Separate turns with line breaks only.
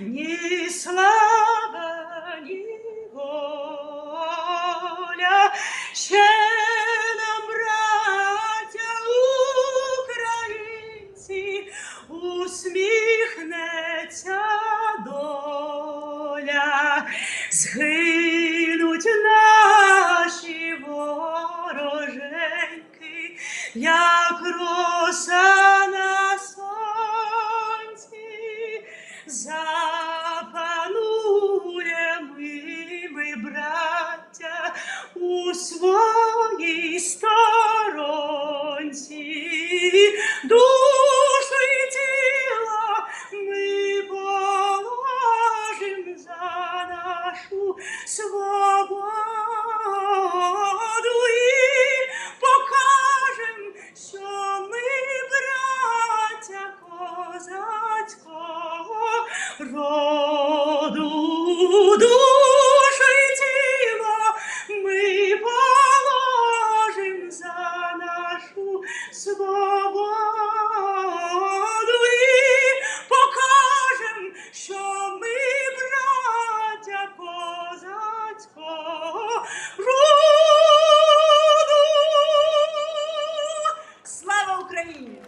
Ні слава, ни воля, ще нам, браття українці, усміхнеться доля, згинуть наші вороженьки, як роса. запанує ми, браття, у своїй сторонці. Душу і тіло ми положим за нашу свободу і покажем, що ми браття козацького роду души ми положим за нашу свободу покажем, що ми браття козацького. Слава Україні!